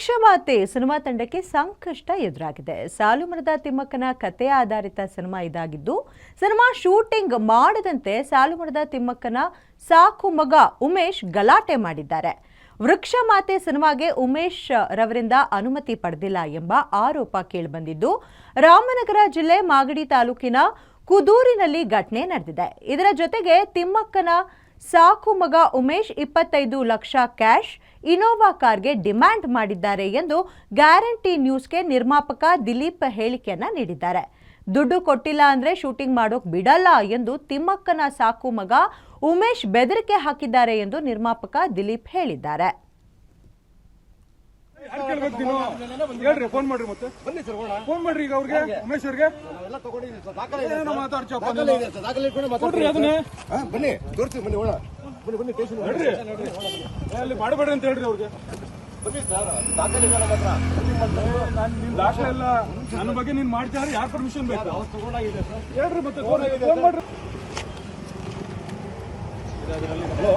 ವೃಕ್ಷಮಾತೆ cinema ತಂಡಕ್ಕೆ ಸಂಕಷ್ಟ ಎದುರಾಗಿದೆ. ಸಾಲುಮರದ ತಿಮ್ಮಕ್ಕನ ಕತೆ ಆಧಾರಿತ ಸಿನಿಮಾ ಇದಾಗಿದ್ದು, ಸಿನಿಮಾ ಶೂಟಿಂಗ್ ಮಾಡದಂತೆ ಸಾಲುಮರದ ತಿಮ್ಮಕ್ಕನ ಸಾಕು ಮಗ ಉಮೇಶ್ ಗಲಾಟೆ ಮಾಡಿದ್ದಾರೆ. ವೃಕ್ಷಮಾತೆ ಸಿನಿಮಾಗೆ ಉಮೇಶ್ ರವರಿಂದ ಅನುಮತಿ ಪಡೆದಿಲ್ಲ ಎಂಬ ಆರೋಪ ಕೇಳಿಬಂದಿದ್ದು, ರಾಮನಗರ ಜಿಲ್ಲೆ ಮಾಗಡಿ ತಾಲೂಕಿನ ಕುದೂರಿನಲ್ಲಿ ಘಟನೆ ನಡೆದಿದೆ. ಇದರ ಜೊತೆಗೆ ತಿಮ್ಮಕ್ಕನ ಸಾಕು ಮಗ ಉಮೇಶ್ ಇಪ್ಪತ್ತೈದು ಲಕ್ಷ ಕ್ಯಾಶ್ ಇನೋವಾ ಕಾರ್ಗೆ ಡಿಮ್ಯಾಂಡ್ ಮಾಡಿದ್ದಾರೆ ಎಂದು ಗ್ಯಾರಂಟಿ ನ್ಯೂಸ್ಗೆ ನಿರ್ಮಾಪಕ ದಿಲೀಪ್ ಹೇಳಿಕೆಯನ್ನು ನೀಡಿದ್ದಾರೆ. ದುಡ್ಡು ಕೊಟ್ಟಿಲ್ಲ ಅಂದ್ರೆ ಶೂಟಿಂಗ್ ಮಾಡೋಕೆ ಬಿಡಲ್ಲ ಎಂದು ತಿಮ್ಮಕ್ಕನ ಸಾಕು ಮಗ ಉಮೇಶ್ ಬೆದರಿಕೆ ಹಾಕಿದ್ದಾರೆ ಎಂದು ನಿರ್ಮಾಪಕ ದಿಲೀಪ್ ಹೇಳಿದ್ದಾರೆ. ಫೋನ್ ಮಾಡ್ರಿ ಮತ್ತೆ. ಬನ್ನಿ ಸರ್ ಫೋನ್ ಮಾಡ್ರಿ ಈಗ ಅವ್ರಿಗೆ ಉಮೇಶ್ ಅವ್ರಿಗೆ. ಎಲ್ಲ ತಗೊಂಡಿದ್ದೀನಿ ಸರ್. ದಾಖಲೆ ಇದೆ ಏನೋ ಮಾತಾಡ್ಚಪ್ಪ ದಾಖಲೆ ಇದೆ ಸರ್. ದಾಖಲೆ ಇಟ್ಕೊಂಡು ಕೊಡ್ರಿ ಮಾತಾಡ್ತೀನಿ ಅದನ್ನೇ. ಹಾ, ಬನ್ನಿ ತೋರಿಸ್ತೀವಿ ಬನ್ನಿ ಒಳ ಬನ್ನಿ ಬನ್ನಿ ಸ್ಟೇಷನ್ ಅಲ್ಲಿ ಮಾಡಬೇಡ್ರಿ ಅಂತ ಹೇಳ್ರಿ ಅವ್ರಿಗೆ. ಬನ್ನಿ ಸರ್ ದಾಖಲೆ ಇದೆ ನಮ್ಮ ಹತ್ರ. ಬನ್ನಿ ಮಾಡ್ತಾರೆ. ನಾನು ನಿನ್ ದಾಖಲೆ ಎಲ್ಲ ನನ್ನ ಬಗ್ಗೆ ನೀನ್ ಮಾಡ್ತಾರೆ ಯಾರ್ ಪರ್ಮಿಷನ್ ಬೇಕು? ತಗೊಂಡಾಗಿದೆ ಸರ್. ಹೇಳ್ರಿ ಮತ್ತೆ ಫೋನ್ ಮಾಡ್ರಿ. ಹಲೋ